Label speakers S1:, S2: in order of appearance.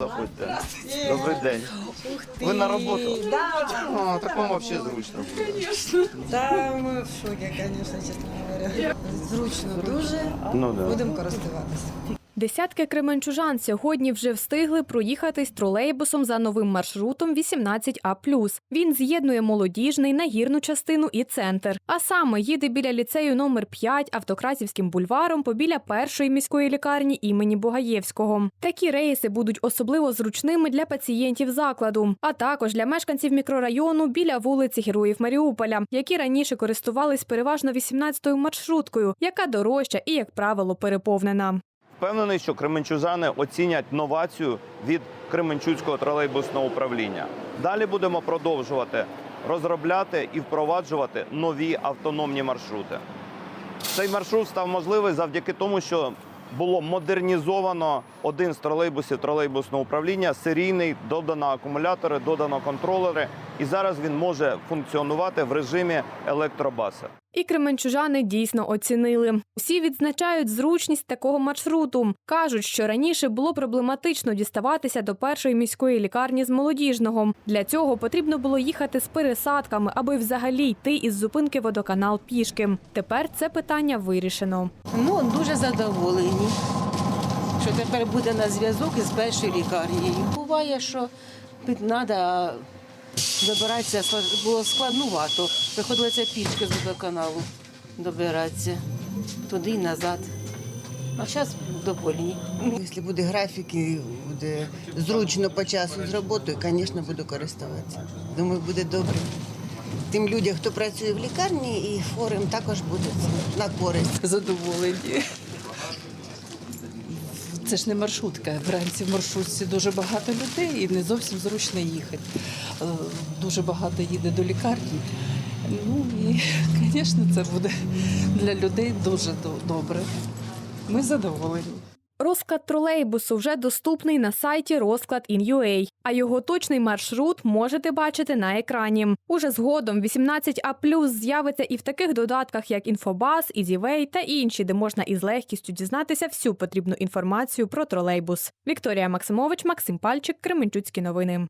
S1: Заходьте. Добрий день. Ви на роботу? О, так вам взагалі зручно буде.
S2: Та ми в шокі, звісно, чесно говоря. Зручно дуже.
S1: Ну да.
S2: Будемо користуватися.
S3: Десятки кременчужан сьогодні вже встигли проїхатись тролейбусом за новим маршрутом 18А+. Він з'єднує молодіжний, нагірну частину і центр. А саме їде біля ліцею номер 5 автократівським бульваром побіля першої міської лікарні імені Богаєвського. Такі рейси будуть особливо зручними для пацієнтів закладу, а також для мешканців мікрорайону біля вулиці Героїв Маріуполя, які раніше користувались переважно 18-ю маршруткою, яка дорожча і, як правило, переповнена.
S1: Впевнений, що кременчужани оцінять новацію від Кременчуцького тролейбусного управління. Далі будемо продовжувати розробляти і впроваджувати нові автономні маршрути. Цей маршрут став можливий завдяки тому, що було модернізовано один з тролейбусів тролейбусного управління, серійний, додано акумулятори, додано контролери, і зараз він може функціонувати в режимі електробаси.
S3: І кременчужани дійсно оцінили. Усі відзначають зручність такого маршруту. кажуть, що раніше було проблематично діставатися до першої міської лікарні з молодіжного. Для цього потрібно було їхати з пересадками, аби взагалі йти із зупинки водоканал пішки. Тепер це питання вирішено.
S4: Ну, дуже задоволені, що тепер буде на зв'язок із першою лікарнею. Буває, що треба добиратися, було складнувато. Приходилося пішки з водоканалу добиратися туди і назад. А зараз довольні.
S5: Якщо буде графік і буде зручно по часу з роботою, звісно, буду користуватися. Думаю, буде добре. Тим людям, хто працює в лікарні, і хворим також буде на користь.
S6: задоволені. Це ж не маршрутка. Вранці в маршрутці дуже багато людей і не зовсім зручно їхати. Е, Дуже багато їде до лікарні. Ну і, звісно, це буде для людей дуже добре. Ми задоволені.
S3: Розклад тролейбусу вже доступний на сайті розклад.in.ua, а його точний маршрут можете бачити на екрані. Уже згодом 18А+, з'явиться і в таких додатках, як Інфобас, EasyWay та інші, де можна із легкістю дізнатися всю потрібну інформацію про тролейбус. Вікторія Максимович, Максим Пальчик, Кременчуцькі новини.